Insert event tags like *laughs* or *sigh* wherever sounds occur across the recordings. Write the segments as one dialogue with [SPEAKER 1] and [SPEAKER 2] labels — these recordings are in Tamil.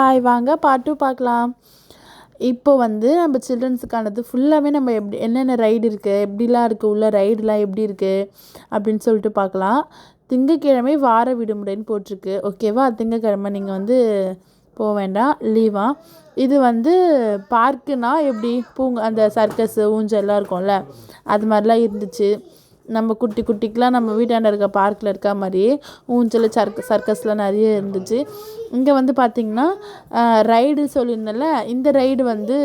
[SPEAKER 1] ஹாய் வாங்க பாட்டு பார்க்கலாம். இப்போ வந்து நம்ம சில்ட்ரன்ஸுக்கானது ஃபுல்லாகவே நம்ம எப்படி என்னென்ன ரைடு இருக்குது எப்படிலாம் இருக்குது உள்ள ரைடுலாம் எப்படி இருக்குது அப்படின்னு சொல்லிட்டு பார்க்கலாம். திங்கக்கிழமை வார விடுமுறைன்னு போட்டிருக்கு. ஓகேவா திங்கக்கிழமை நீங்கள் வந்து போக வேண்டாம். லீவா இது வந்து பார்க்குனா எப்படி? பூங்கா அந்த சர்க்கஸு ஊஞ்சல்லாம் இருக்கும்ல அது மாதிரிலாம் இருந்துச்சு. நம்ம குட்டி குட்டிக்கெலாம் நம்ம வீட்டாண்ட இருக்க பார்க்கில் இருக்க மாதிரியே ஊஞ்சல் சர்க்க சர்க்கஸ்லாம் நிறைய இருந்துச்சு. இங்கே வந்து பார்த்திங்கன்னா ரைடு சொல்லியிருந்தேன்ல இந்த ரைடு வந்து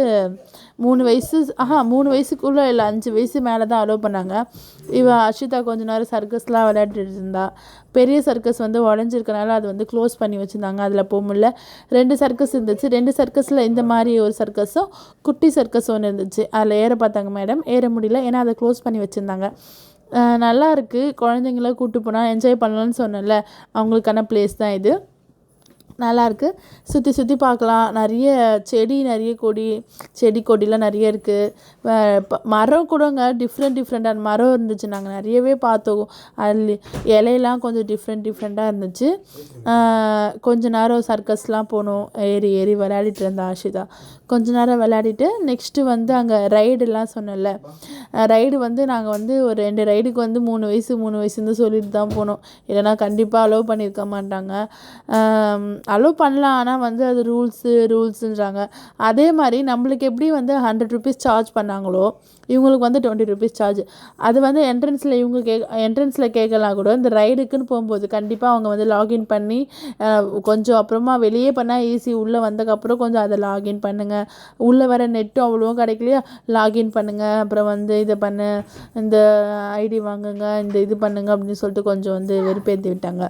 [SPEAKER 1] மூணு வயசு ஆஹா மூணு வயசுக்குள்ளே இல்லை அஞ்சு வயசு மேலே தான் அலோவ் பண்ணாங்க. இவ அஷிதா கொஞ்ச நேரம் சர்க்கஸ்லாம் விளையாடிட்டு இருந்தா. பெரிய சர்க்கஸ் வந்து உடஞ்சிருக்கனால அது வந்து க்ளோஸ் பண்ணி வச்சுருந்தாங்க. அதில் போக முடியல. ரெண்டு சர்க்கஸ் இருந்துச்சு. ரெண்டு சர்க்கஸில் இந்த மாதிரி ஒரு சர்க்கஸும் குட்டி சர்க்கஸ் ஒன்று இருந்துச்சு. அதில் ஏற பார்த்தாங்க மேடம் ஏற முடியல. ஏன்னா அதை க்ளோஸ் பண்ணி வச்சுருந்தாங்க. நல்லா இருக்குது குழந்தைங்கள கூப்பிட்டு போனால் என்ஜாய் பண்ணலான்னு சொன்னேன்ல. அவங்களுக்கான ப்ளேஸ் தான் இது. நல்லாயிருக்கு. சுற்றி சுற்றி பார்க்கலாம். நிறைய செடி நிறைய கொடி செடி கொடிலாம் நிறைய இருக்குது மரம் கூடங்க டிஃப்ரெண்ட் டிஃப்ரெண்ட்டான மரம் இருந்துச்சு. நாங்கள் நிறையவே பார்த்தோம். அதில் இலையெல்லாம் கொஞ்சம் டிஃப்ரெண்ட் டிஃப்ரெண்ட்டாக இருந்துச்சு. கொஞ்ச நேரம் சர்க்கஸ்லாம் போனோம். ஏறி ஏறி விளையாடிட்டு இருந்தேன் ஆஷிதா. கொஞ்ச நேரம் விளையாடிட்டு நெக்ஸ்ட்டு வந்து அங்கே ரைடுலாம் சொன்னேன்ல. ரைடு வந்து நாங்கள் வந்து ஒரு ரெண்டு ரைடுக்கு வந்து மூணு வயசு மூணு வயசுன்னு சொல்லிட்டு தான் போனோம். இல்லைனா கண்டிப்பாக அலோவ் பண்ணியிருக்க மாட்டாங்க. அலோவ் பண்ணலாம். ஆனால் வந்து அது ரூல்ஸு ரூல்ஸுன்றாங்க அதே மாதிரி நம்மளுக்கு எப்படி வந்து ஹண்ட்ரட் ருபீஸ் சார்ஜ் பண்ணாங்களோ இவங்களுக்கு வந்து டுவெண்ட்டி ருபீஸ் சார்ஜ் அது வந்து என்ட்ரன்ஸில் இவங்க கே என்ட்ரன்ஸில் கேட்கலாம் கூட. இந்த ரைடுக்குன்னு போகும்போது கண்டிப்பாக அவங்க வந்து லாகின் பண்ணி கொஞ்சம் அப்புறமா வெளியே பண்ணால் ஈஸி உள்ளே வந்ததுக்கப்புறம் கொஞ்சம் அதை லாகின் பண்ணுங்கள் உள்ளே வர நெட்டும் அவ்வளோவும் கிடைக்கலையா? லாகின் பண்ணுங்கள் அப்புறம் வந்து இதை பண்ணு. இந்த ஐடி வாங்குங்க. இந்த இது பண்ணுங்க அப்படின்னு சொல்லிட்டு கொஞ்சம் வந்து வெறுப்பேற்றி விட்டாங்க.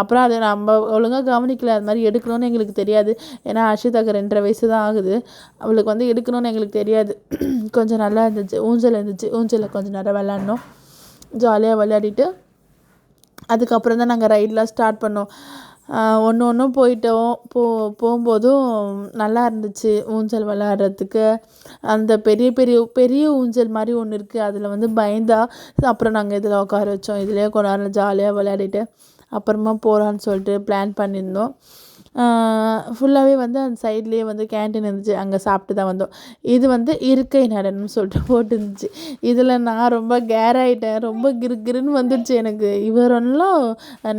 [SPEAKER 1] அப்புறம் அதை நம்ம ஒழுங்காக கவனிக்கல. அது மாதிரி எடுக்கணும்னு எங்களுக்கு தெரியாது. ஏன்னா அஷிதாக்கு ரெண்டரை வயசு தான் ஆகுது. அவளுக்கு வந்து எடுக்கணும்னு எங்களுக்கு தெரியாது. கொஞ்சம் நல்லா இருந்துச்சு. ஊஞ்சல் இருந்துச்சு. ஊஞ்சலில் கொஞ்சம் நேரம் விளாட்னோம் ஜாலியாக விளையாடிட்டு அதுக்கப்புறம் தான் நாங்கள் ரைடெலாம் ஸ்டார்ட் பண்ணோம். ஒன்று ஒன்றும் போயிட்டோம். போ போகும்போதும் நல்லா இருந்துச்சு ஊஞ்சல் விளையாடுறதுக்கு. அந்த பெரிய பெரிய பெரிய ஊஞ்சல் மாதிரி ஒன்று இருக்குது அதில் வந்து பயந்தா அப்புறம் நாங்கள் இதில் உட்கார வச்சோம். இதிலே கொஞ்ச நேரம் ஜாலியாக விளையாடிட்டு அப்புறமா போகலான்னு சொல்லிட்டு பிளான் பண்ணியிருந்தோம். ஃபுல்லாகவே வந்து அந்த சைட்லேயே வந்து கேன்டீன் இருந்துச்சு. அங்கே சாப்பிட்டு தான் வந்தோம். இது வந்து இருக்கை நடனம்னு சொல்லிட்டு போட்டுருந்துச்சு. இதில் நான் ரொம்ப கேர் ஆகிட்டேன் ரொம்ப கிரு கிருன்னு வந்துடுச்சு எனக்கு. இவரெல்லாம்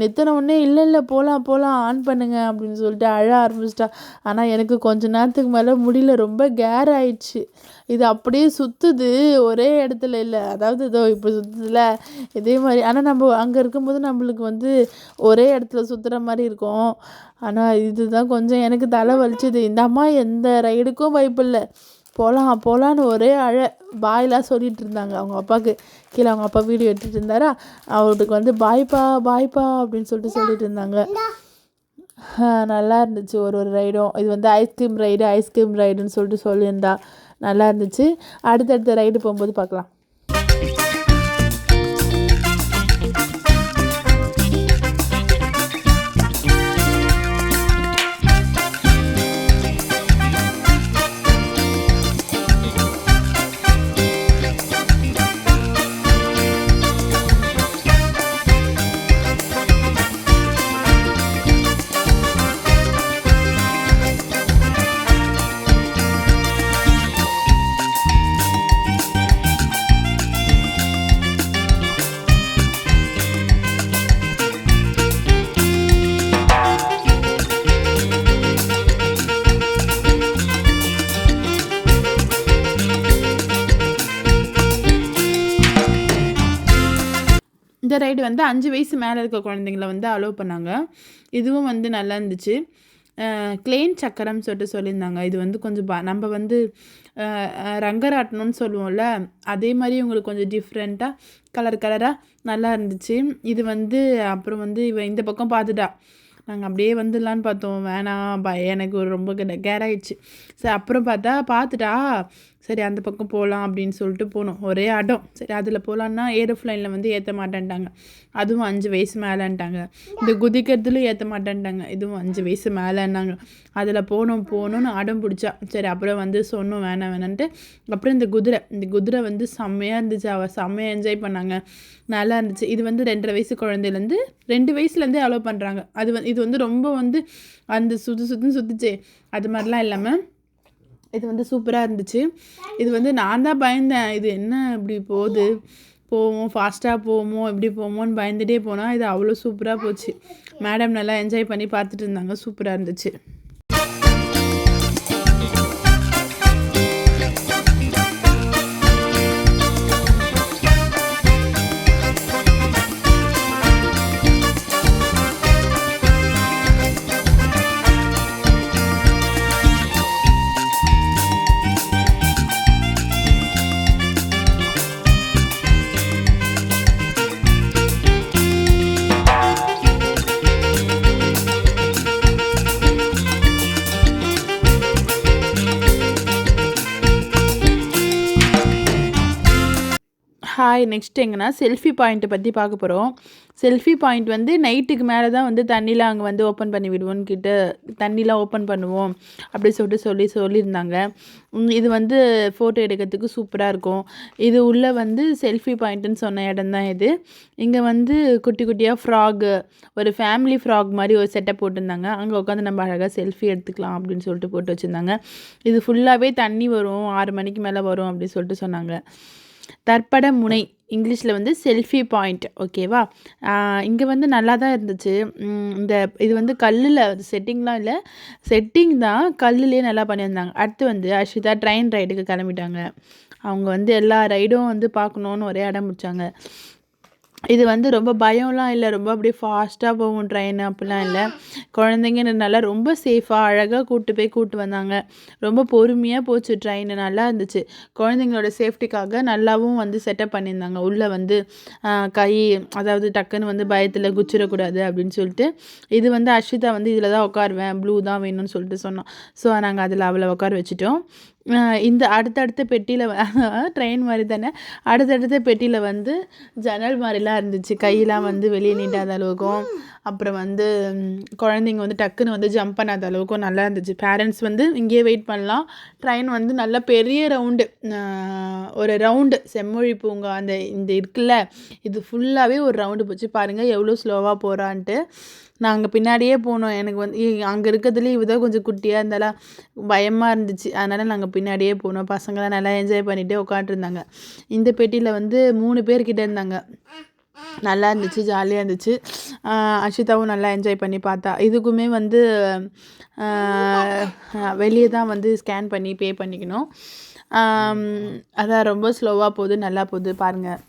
[SPEAKER 1] நித்தன உடனே இல்லை இல்லை போகலாம் போகலாம் ஆன் பண்ணுங்க அப்படின்னு சொல்லிட்டு அழ ஆரம்பிச்சிட்டா. ஆனால் எனக்கு கொஞ்ச நேரத்துக்கு மேலே முடியல. ரொம்ப கேர் ஆயிடுச்சு இது அப்படியே சுற்றுது ஒரே இடத்துல இல்லை. அதாவது இதோ இப்போ சுற்றுதுல இதே மாதிரி. ஆனால் நம்ம அங்கே இருக்கும்போது நம்மளுக்கு வந்து ஒரே இடத்துல சுற்றுற மாதிரி இருக்கும். ஆனால் இதுதான் கொஞ்சம் எனக்கு தலை வலிச்சுது. இந்த அம்மா எந்த ரைடுக்கும் இல்லை போகலாம் போகலான்னு ஒரே அழ பாயெலாம் சொல்லிகிட்டு இருந்தாங்க அவங்க அப்பாவுக்கு கீழே அவங்க அப்பா வீடியோ எடுத்துகிட்டு இருந்தாரா அவருக்கு வந்து பாய்ப்பா பாய்ப்பா அப்படின்னு சொல்லிட்டு சொல்லிட்டு இருந்தாங்க நல்லா இருந்துச்சு ஒரு ஒரு ரைடும். இது வந்து ஐஸ்கிரீம் ரைடு ஐஸ்கிரீம் ரைடுன்னு சொல்லிட்டு சொல்லியிருந்தா. நல்லா இருந்துச்சு. அடுத்தடுத்த ரைடு போகும்போது பார்க்கலாம். வந்து அஞ்சு வயசு மேலே இருக்க குழந்தைங்கள வந்து அலோவ் பண்ணாங்க. இதுவும் வந்து நல்லா இருந்துச்சு. கிளேன் சக்கரம் சொல்லிட்டு சொல்லியிருந்தாங்க. இது வந்து கொஞ்சம் ப நம்ம வந்து ரங்கராட்டணும்னு சொல்லுவோம்ல அதே மாதிரி உங்களுக்கு கொஞ்சம் டிஃப்ரெண்ட்டாக கலர் கலராக நல்லா இருந்துச்சு. இது வந்து அப்புறம் வந்து இவ இந்த பக்கம் பார்த்துட்டா. நாங்கள் அப்படியே வந்துடலான்னு பார்த்தோம். வேணாம் பய எனக்கு ஒரு ரொம்ப கேராயிடுச்சு சரி அப்புறம் பார்த்தா பார்த்துட்டா சரி அந்த பக்கம் போகலாம் அப்படின்னு சொல்லிட்டு போனோம். ஒரே அடம். சரி அதில் போகலான்னா ஏரோஃப்ளைனில் வந்து ஏற்ற மாட்டேன்ட்டாங்க. அதுவும் அஞ்சு வயசு மேலேன்ட்டாங்க. இந்த குதிக்கிறதுலையும் ஏற்ற மாட்டேன்ட்டாங்க. இதுவும் அஞ்சு வயசு மேலேன்னாங்க. அதில் போனோம் போகணும்னு அடம் பிடிச்சா. சரி அப்புறம் வந்து சொன்னோம் வேணாம் வேணான்ட்டு அப்புறம் இந்த குதிரை இந்த குதிரை வந்து செம்மையாக இருந்துச்சு. அவள் செம்மையாக என்ஜாய் பண்ணாங்க. நல்லா இருந்துச்சு. இது வந்து ரெண்டரை வயசு குழந்தையிலேருந்து ரெண்டு வயசுலேருந்தே அலோவ் பண்ணுறாங்க அது வந்து இது வந்து ரொம்ப வந்து அந்த சுற்று சுத்துன்னு சுத்துச்சு. அது மாதிரிலாம் இல்லாமல் இது வந்து சூப்பராக இருந்துச்சு. இது வந்து நான் தான் பயந்தேன். இது என்ன இப்படி போகுது? போவோம் ஃபாஸ்ட்டாக போவோமோ எப்படி போவோமோன்னு பயந்துகிட்டே போனால் இது அவ்வளோ சூப்பராக போச்சு. மேடம் நல்லா என்ஜாய் பண்ணி பார்த்துட்டு இருந்தாங்க. சூப்பராக இருந்துச்சு. நெக்ஸ்ட் எங்கன்னா செல்ஃபி பாயிண்ட்டை பற்றி பார்க்க போகிறோம் செல்ஃபி பாயிண்ட் வந்து நைட்டுக்கு மேலே தான் வந்து தண்ணிலாம் அங்கே வந்து ஓப்பன் பண்ணி விடுவோன்னு கிட்ட. தண்ணிலாம் ஓப்பன் பண்ணுவோம். அப்படி சொல்லிட்டு சொல்லி சொல்லியிருந்தாங்க. இது வந்து ஃபோட்டோ எடுக்கிறதுக்கு சூப்பராக இருக்கும். இது உள்ளே வந்து செல்ஃபி பாயிண்ட்டுன்னு சொன்ன இடம் தான் இது. இங்கே வந்து குட்டி குட்டியாக ஃப்ராகு ஒரு ஃபேமிலி ஃப்ராக் மாதிரி ஒரு செட்டப் போட்டிருந்தாங்க. அங்கே உட்காந்து நம்ம அழகாக செல்ஃபி எடுத்துக்கலாம் அப்படின்னு சொல்லிட்டு போட்டு வச்சுருந்தாங்க. இது ஃபுல்லாகவே தண்ணி வரும். ஆறு மணிக்கு மேலே வரும் அப்படின்னு சொல்லிட்டு சொன்னாங்க. தற்பட முனை இங்கிலீஷில் வந்து செல்ஃபி பாயிண்ட் ஓகேவா இங்கே வந்து நல்லா தான் இருந்துச்சு இந்த இது வந்து கல்லில் செட்டிங்லாம் இல்லை. செட்டிங் தான் கல்லுலேயே நல்லா பண்ணியிருந்தாங்க. அடுத்து வந்து அஷிதா ட்ரெயின் ரைடுக்கு கிளம்பிட்டாங்க. அவங்க வந்து எல்லா ரைடும் வந்து பார்க்கணுன்னு ஒரே இடம் முடிச்சாங்க இது வந்து ரொம்ப பயம்லாம் இல்லை. ரொம்ப அப்படியே ஃபாஸ்ட்டாக போகும் ட்ரெயின் அப்படிலாம் இல்லை. குழந்தைங்கன்றனால ரொம்ப சேஃபாக அழகாக கூப்பிட்டு போய் கூப்பிட்டு வந்தாங்க. ரொம்ப பொறுமையாக போச்சு ட்ரெயின் நல்லா இருந்துச்சு. குழந்தைங்களோட சேஃப்டிக்காக நல்லாவும் வந்து செட்டப் பண்ணியிருந்தாங்க. உள்ளே வந்து கை அதாவது டக்குன்னு வந்து பயத்தில் குச்சிடக்கூடாது அப்படின்னு சொல்லிட்டு. இது வந்து அஷிதா வந்து இதில் தான் உட்காருவேன். ப்ளூ தான் வேணும்னு சொல்லிட்டு சொன்னோம் ஸோ நாங்கள் அதில் அவளை உட்கார வச்சுட்டோம். இந்த அடுத்தடுத்த பெட்டியில் ட்ரெயின் *laughs* மாதிரி தானே. அடுத்தடுத்த பெட்டியில் வந்து ஜன்னல் மாதிரிலாம் இருந்துச்சு. கையெல்லாம் வந்து வெளியே நீட்டாத அளவுக்கும். அப்புறம் வந்து குழந்தைங்க வந்து டக்குன்னு வந்து ஜம்ப் பண்ணாத அளவுக்கும் நல்லா இருந்துச்சு. பேரண்ட்ஸ் வந்து இங்கேயே வெயிட் பண்ணலாம். ட்ரெயின் வந்து நல்ல பெரிய ரவுண்டு ஒரு ரவுண்டு செம்மொழி பூங்கா அந்த இந்த இருக்குல்ல. இது ஃபுல்லாகவே ஒரு ரவுண்டு போச்சு. பாருங்கள் எவ்வளோ ஸ்லோவாக போகிறான்ட்டு நாங்கள் பின்னாடியே போனோம். எனக்கு வந்து அங்கே இருக்கிறதுலேயே இவ தான் கொஞ்சம் குட்டியாக இருந்தாலும் பயமாக இருந்துச்சு. அதனால் நாங்கள் பின்னாடியே போனோம். பசங்களாம் நல்லா என்ஜாய் பண்ணிகிட்டே உட்காண்ட்ருந்தாங்க இந்த பெட்டியில் வந்து மூணு பேர்கிட்ட இருந்தாங்க. நல்லா இருந்துச்சு ஜாலியாக இருந்துச்சு. அஷிதாவும் நல்லா என்ஜாய் பண்ணி பார்த்தா. இதுக்குமே வந்து வெளியே தான் வந்து ஸ்கேன் பண்ணி பே பண்ணிக்கணும். அதான் ரொம்ப ஸ்லோவாக போகுது நல்லா போகுது பாருங்கள்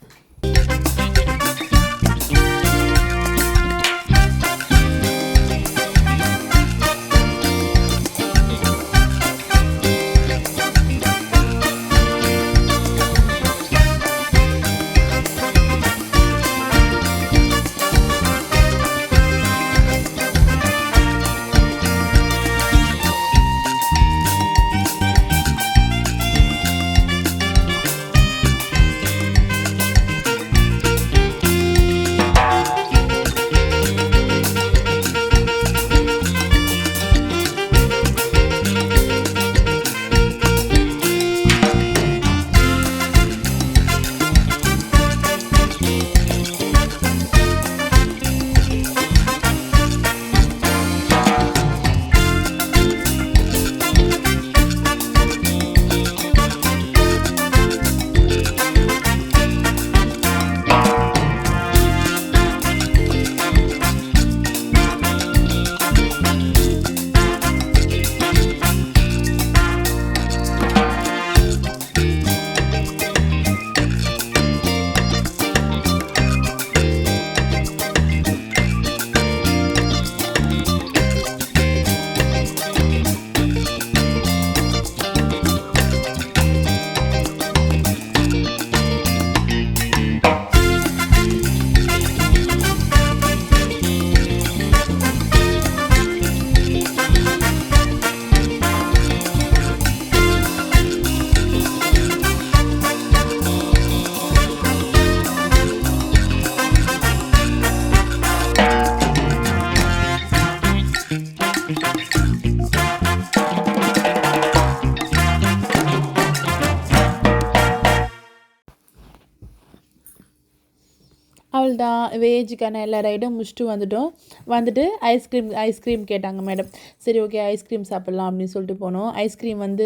[SPEAKER 1] அவ்வளோதான் வேஜுக்கான எல்லா ரைடும் முடிச்சுட்டு வந்துட்டோம். வந்துட்டு ஐஸ்கிரீம் ஐஸ்கிரீம் கேட்டாங்க மேடம் சரி ஓகே ஐஸ்கிரீம் சாப்பிட்லாம் அப்படின்னு சொல்லிட்டு போனோம். ஐஸ்கிரீம் வந்து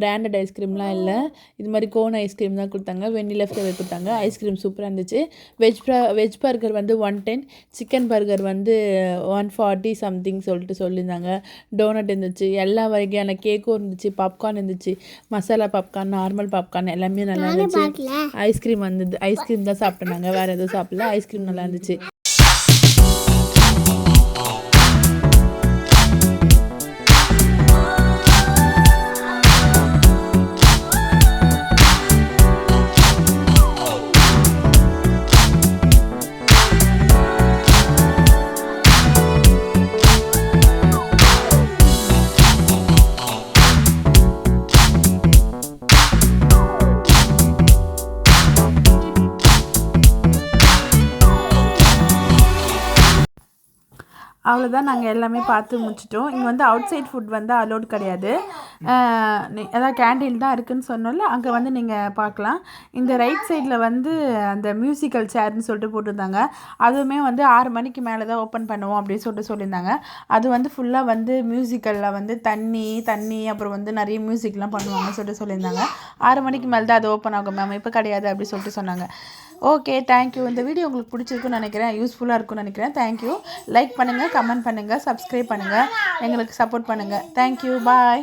[SPEAKER 1] பிராண்டட் ஐஸ்கிரீம்லாம் இல்லை. இது மாதிரி கோன் ஐஸ்கிரீம் தான் கொடுத்தாங்க. வெண்ணிலா ஃப்ளேவர் கொடுத்தாங்க. ஐஸ்கிரீம் சூப்பராக இருந்துச்சு. வெஜ் வெஜ் பர்கர் வந்து ஒன் டென் சிக்கன் பர்கர் வந்து ஒன் ஃபார்ட்டி சம்திங் சொல்லிட்டு சொல்லியிருந்தாங்க. டோனட் இருந்துச்சு. எல்லா வகையான கேக்கும் இருந்துச்சு. பாப்கார்ன் இருந்துச்சு. மசாலா பாப்கார்ன் நார்மல் பாப்கார்ன் எல்லாமே நல்லா இருந்துச்சு. ஐஸ்கிரீம் வந்தது. ஐஸ்கிரீம் தான் சாப்பிட்டோம் நாங்கள் வேறு எதுவும் சாப்பிடல. ஐஸ்கிரீம் நல்லா இருந்துச்சு. அவ்வளோதான் நாங்கள் எல்லாமே பார்த்து முடிச்சிட்டோம். இங்கே வந்து அவுட் சைட் ஃபுட் வந்து அலோட் கிடையாது. அதாவது கேண்டீன் தான் இருக்குதுன்னு சொன்னோம்ல அங்கே வந்து நீங்கள் பார்க்கலாம். இந்த ரைட் சைடில் வந்து அந்த மியூசிக்கல் சேர்னு சொல்லிட்டு போட்டிருந்தாங்க. அதுவுமே வந்து ஆறு மணிக்கு மேலே தான் ஓப்பன் பண்ணுவோம் அப்படின்னு சொல்லிட்டு சொல்லியிருந்தாங்க. அது வந்து ஃபுல்லாக வந்து மியூசிக்கலில் வந்து தண்ணி தண்ணி அப்புறம் வந்து நிறைய மியூசிக்லாம் பண்ணுவாங்கன்னு சொல்லிட்டு சொல்லியிருந்தாங்க. ஆறு மணிக்கு மேலே தான் அது ஓப்பன் ஆகும் மேம் இப்போ கிடையாது அப்படின்னு சொல்லிட்டு சொன்னாங்க. ஓகே தேங்க்யூ இந்த வீடியோ உங்களுக்கு பிடிச்சிருக்குன்னு நினைக்கிறேன். யூஸ்ஃபுல்லாக இருக்கும்னு நினைக்கிறேன். தேங்க்யூ லைக் பண்ணுங்கள் கமெண்ட் பண்ணுங்கள் சப்ஸ்கிரைப் பண்ணுங்கள் எங்களுக்கு சப்போர்ட் பண்ணுங்கள் தேங்க்யூ பாய்